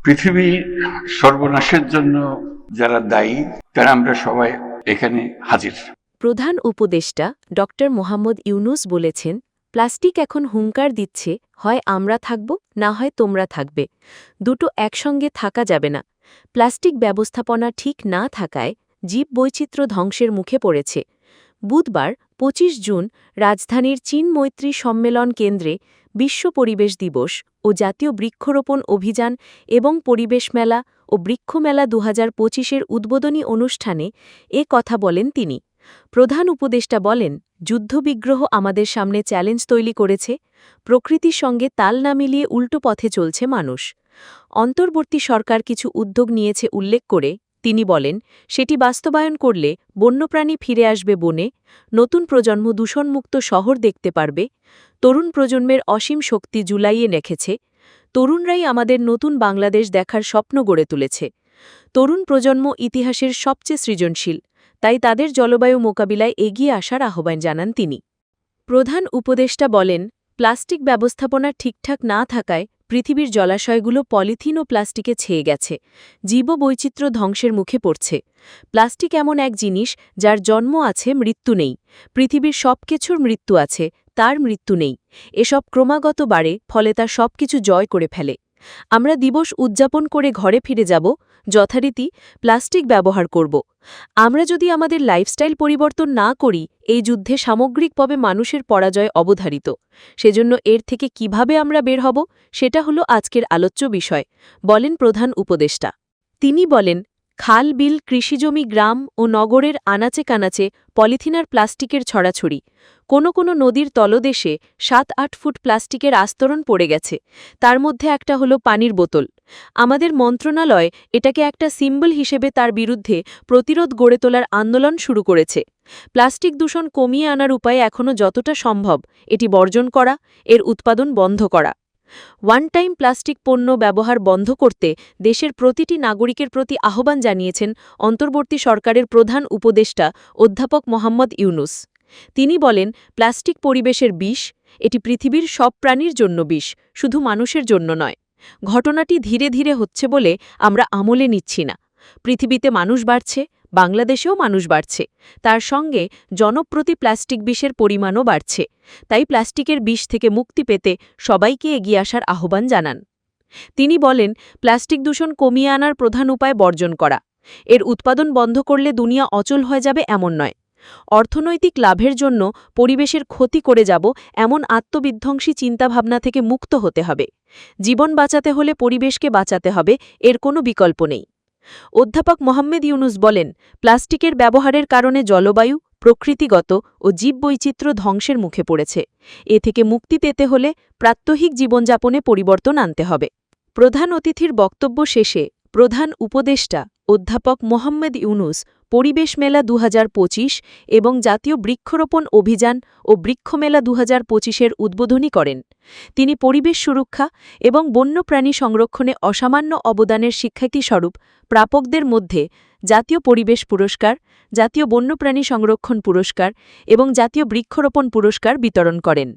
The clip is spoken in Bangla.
পৃথিবীর সর্বনাশের জন্য যারা দায়ী, তারা আমরা সবাই এখানে হাজির। প্রধান উপদেষ্টা ড মোহাম্মদ ইউনুস বলেছেন, প্লাস্টিক এখন হুঙ্কার দিচ্ছে, হয় আমরা থাকব, না হয় তোমরা থাকবে। দুটো একসঙ্গে থাকা যাবে না। প্লাস্টিক ব্যবস্থাপনা ঠিক না থাকায় জীব বৈচিত্র্য ধ্বংসের মুখে পড়েছে। বুধবার ২৫ জুন রাজধানীর চীন মৈত্রী সম্মেলন কেন্দ্রে বিশ্ব পরিবেশ দিবস ও জাতীয় বৃক্ষরোপণ অভিযান এবং পরিবেশ মেলা ও বৃক্ষমেলা দু হাজার পঁচিশের উদ্বোধনী অনুষ্ঠানে এ কথা বলেন তিনি। প্রধান উপদেষ্টা বলেন, যুদ্ধবিগ্রহ আমাদের সামনে চ্যালেঞ্জ তৈরি করেছে, প্রকৃতির সঙ্গে তাল না মিলিয়ে উল্টো পথে চলছে মানুষ। অন্তর্বর্তী সরকার কিছু উদ্যোগ নিয়েছে উল্লেখ করে তিনি বলেন, সেটি বাস্তবায়ন করলে বন্যপ্রাণী ফিরে আসবে বনে, নতুন প্রজন্ম দূষণমুক্ত শহর দেখতে পারবে, তরুণ প্রজন্মের অসীম শক্তি জুলাইয়ে নেখেছে, তরুণরাই আমাদের নতুন বাংলাদেশ দেখার স্বপ্ন গড়ে তুলেছে। তরুণ প্রজন্ম ইতিহাসের সবচেয়ে সৃজনশীল, তাই তাদের জলবায়ু মোকাবিলায় এগিয়ে আসার আহ্বান জানান তিনি। প্রধান উপদেষ্টা বলেন, প্লাস্টিক ব্যবস্থাপনা ঠিকঠাক না থাকায় পৃথিবীর জলাশয়গুলো পলিথিন ও প্লাস্টিকে ছেয়ে গেছে। জীববৈচিত্র্য ধ্বংসের মুখে পড়ছে। প্লাস্টিক এমন এক জিনিস যার জন্ম আছে মৃত্যু নেই। পৃথিবীর সব কিছুর মৃত্যু আছে, তার মৃত্যু নেই। এসব ক্রমাগত বাড়ে ফলে তা সবকিছু জয় করে ফেলে। আমরা দিবস উদযাপন করে ঘরে ফিরে যাব, যথারীতি প্লাস্টিক ব্যবহার করব। আমরা যদি আমাদের লাইফস্টাইল পরিবর্তন না করি, এই যুদ্ধে সামগ্রিকভাবে মানুষের পরাজয় অবধারিত। সেজন্য এর থেকে কীভাবে আমরা বের হব, সেটা হলো আজকের আলোচ্য বিষয়, বলেন প্রধান উপদেষ্টা। তিনি বলেন খাল, বিল, কৃষিজমি, গ্রাম ও নগরের আনাচে কানাচে পলিথিনার প্লাস্টিকের ছড়াছড়ি। কোনো কোনো নদীর তলদেশে সাত আট ফুট প্লাস্টিকের আস্তরণ পড়ে গেছে। তার মধ্যে একটা হলো পানির বোতল। আমাদের মন্ত্রণালয় এটাকে একটা সিম্বল হিসেবে তার বিরুদ্ধে প্রতিরোধ গড়ে তোলার আন্দোলন শুরু করেছে। প্লাস্টিক দূষণ কমিয়ে আনার উপায় এখনও যতটা সম্ভব এটি বর্জন করা, এর উৎপাদন বন্ধ করা। ওয়ান টাইম প্লাস্টিক পণ্য ব্যবহার বন্ধ করতে দেশের প্রতিটি নাগরিকের প্রতি আহ্বান জানিয়েছেন অন্তর্বর্তী সরকারের প্রধান উপদেষ্টা অধ্যাপক মোহাম্মদ ইউনুস। তিনি বলেন, প্লাস্টিক পরিবেশের বিষ, এটি পৃথিবীর সব প্রাণীর জন্য বিষ, শুধু মানুষের জন্য নয়। ঘটনাটি ধীরে ধীরে হচ্ছে বলে আমরা আমলে নিচ্ছি না। পৃথিবীতে মানুষ বাড়ছে বাংলাদেশেও মানুষ বাড়ছে। তার সঙ্গে জনপ্রতি প্লাস্টিক বিষের পরিমাণও বাড়ছে। তাই প্লাস্টিকের বিষ থেকে মুক্তি পেতে সবাইকে এগিয়ে আসার আহ্বান জানান। তিনি বলেন, প্লাস্টিক দূষণ কমিয়ে আনার প্রধান উপায় বর্জন করা। এর উৎপাদন বন্ধ করলে দুনিয়া অচল হয়ে যাবে এমন নয়। অর্থনৈতিক লাভের জন্য পরিবেশের ক্ষতি করে যাব এমন আত্মবিধ্বংসী চিন্তাভাবনা থেকে মুক্ত হতে হবে। জীবন বাঁচাতে হলে পরিবেশকে বাঁচাতে হবে, এর কোনো বিকল্প নেই। অধ্যাপক মোহাম্মেদ ইউনুস বলেন, প্লাস্টিকের ব্যবহারের কারণে জলবায়ু, প্রকৃতিগত ও জীববৈচিত্র্য ধ্বংসের মুখে পড়েছে। এ থেকে মুক্তি পেতে হলে প্রাত্যহিক জীবনযাপনে পরিবর্তন আনতে হবে। প্রধান অতিথির বক্তব্য শেষে প্রধান উপদেষ্টা অধ্যাপক মোহাম্মদ ইউনুস পরিবেশ মেলা দুহাজার পঁচিশ এবং জাতীয় বৃক্ষরোপণ অভিযান ও বৃক্ষমেলা দু হাজার পঁচিশের উদ্বোধনী করেন। তিনি পরিবেশ সুরক্ষা এবং বন্যপ্রাণী সংরক্ষণে অসামান্য অবদানের স্বীকৃতিস্বরূপ প্রাপকদের মধ্যে জাতীয় পরিবেশ পুরস্কার, জাতীয় বন্যপ্রাণী সংরক্ষণ পুরস্কার এবং জাতীয় বৃক্ষরোপণ পুরস্কার বিতরণ করেন।